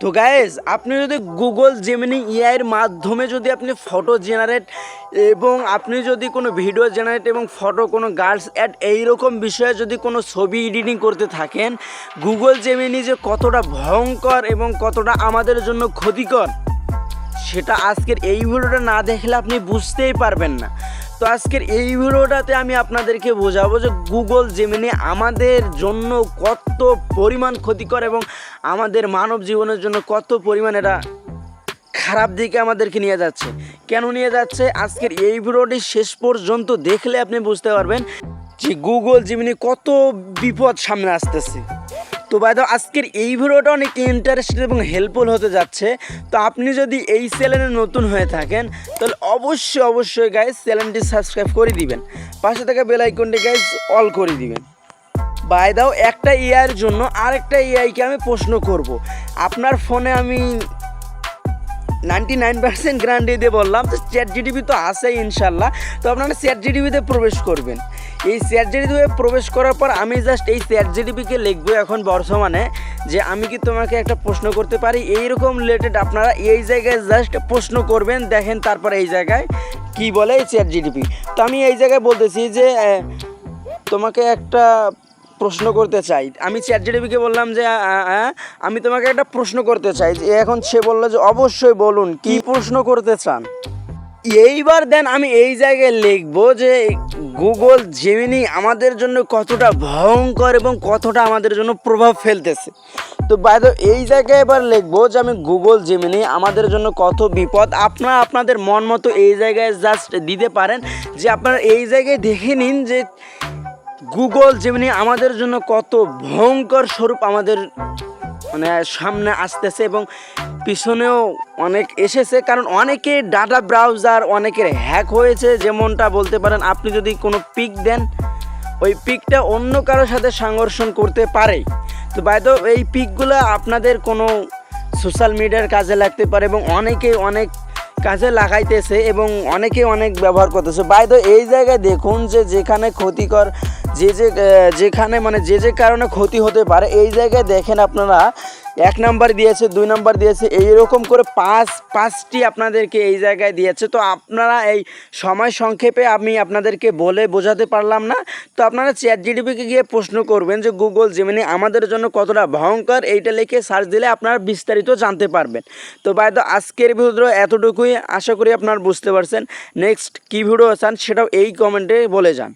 তো গায়েজ আপনি যদি গুগল জেমিনি ইআইয়ের মাধ্যমে যদি আপনি ফটো জেনারেট এবং আপনি যদি কোনো ভিডিও জেনারেট এবং ফটো কোনো গার্লস অ্যাড এইরকম বিষয়ে যদি কোনো ছবি এডিটিং করতে থাকেন গুগল জেমিনি যে কতটা ভয়ঙ্কর এবং কতটা আমাদের জন্য ক্ষতিকর, সেটা আজকের এই ভিডিওটা না দেখলে আপনি বুঝতেই পারবেন না। তো আজকের এই ভিডিওটাতে আমি আপনাদেরকে বোঝাবো যে গুগল জেমিনি আমাদের জন্য কত পরিমাণ ক্ষতিকর এবং আমাদের মানব জীবনের জন্য কত পরিমাণ এটা খারাপ দিকে আমাদেরকে নিয়ে যাচ্ছে। কেন নিয়ে যাচ্ছে? আজকের এই ভিডিওটি শেষ পর্যন্ত দেখলে আপনি বুঝতে পারবেন যে গুগল জিমিনি কত বিপদ সামনে আসতেছে। তো বাইদ আজকের এই ভিডিওটা অনেক ইন্টারেস্টেড এবং হেল্পফুল হতে যাচ্ছে। তো আপনি যদি এই চ্যানেলে নতুন হয়ে থাকেন, তাহলে অবশ্যই অবশ্যই গাইজ চ্যানেলটি সাবস্ক্রাইব করে দিবেন। পাশে থাকা বেল আইকনটি গাইজ অল করে দিবেন। বাই দাও একটা এআইয়ের জন্য আরেকটা এআইকে আমি প্রশ্ন করব। আপনার ফোনে আমি নাইনটি নাইন পার্সেন্ট গ্যারান্টি দিয়ে বললাম, তো চ্যাট জিডিপি তো আছেই ইনশাল্লাহ। তো আপনারা চ্যাট জিডিপিতে প্রবেশ করবেন। এই চ্যাট জিডিপিতে প্রবেশ করার পর আমি জাস্ট এই চ্যাট জিডিপিকে লিখব এখন বর্তমানে যে আমি কি তোমাকে একটা প্রশ্ন করতে পারি? এইরকম রিলেটেড আপনারা এই জায়গায় জাস্ট প্রশ্ন করবেন, দেখেন তারপর এই জায়গায় কি বলে এই চ্যাট জিডিপি। তো আমি এই জায়গায় বলতেছি যে তোমাকে একটা প্রশ্ন করতে চাই। আমি চ্যাট জিডিপিকে বললাম যে আ, আমি তোমাকে একটা প্রশ্ন করতে চাই। যে এখন সে বলল যে অবশ্যই বলুন কি প্রশ্ন করতে চান? এইবার দেন আমি এই জায়গায় লিখব যে গুগল জেমিনি আমাদের জন্য কতটা ভয়ঙ্কর এবং কতটা আমাদের জন্য প্রভাব ফেলতেছে। তো বাইদ এই জায়গায় এবার লিখব যে আমি গুগল জেমিনি আমাদের জন্য কত বিপদ। আপনারা আপনাদের মন মতো এই জায়গায় জাস্ট দিতে পারেন। যে আপনারা এই জায়গায় দেখে নিন যে গুগল যেমনি আমাদের জন্য কত ভয়ঙ্কর স্বরূপ আমাদের মানে সামনে আসতেছে এবং পিছনেও অনেক এসেছে। কারণ অনেকে ডাটা ব্রাউজার অনেকের হ্যাক হয়েছে। যেমনটা বলতে পারেন, আপনি যদি কোনো পিক দেন, ওই পিকটা অন্য কারোর সাথে সংঘর্ষণ করতে পারে। তো বাইদ এই পিকগুলো আপনাদের কোনো সোশ্যাল মিডিয়ার কাজে লাগতে পারে এবং অনেকে অনেক কাজে লাগাইতেছে এবং অনেকে অনেক ব্যবহার করতেছে। বাই দ্য এই জায়গায় দেখুন যে যেখানে ক্ষতিকর যে যে যেখানে মানে যে যে কারণে ক্ষতি হতে পারে, এই জায়গায় দেখেন আপনারা, এক নাম্বার দিয়েছে, দুই নাম্বার দিয়েছে, এইরকম করে পাঁচ, পাঁচটি আপনাদেরকে এই জায়গায় দিয়েছে। তো আপনারা এই সময় সংক্ষেপে আমি আপনাদেরকে বলে বোঝাতে পারলাম না। তো আপনারা চ্যাট জিডিপিকে গিয়ে প্রশ্ন করবেন যে, গুগল যেমনি আমাদের জন্য কতটা ভয়ঙ্কর? এইটা লিখে সার্চ দিলে আপনারা বিস্তারিত জানতে পারবেন। তো বাইদ আজকের ভিডিও এতটুকুই। আশা করি আপনারা বুঝতে পারছেন। নেক্সট কী ভিডিও চান সেটাও এই কমেন্টে বলে যান।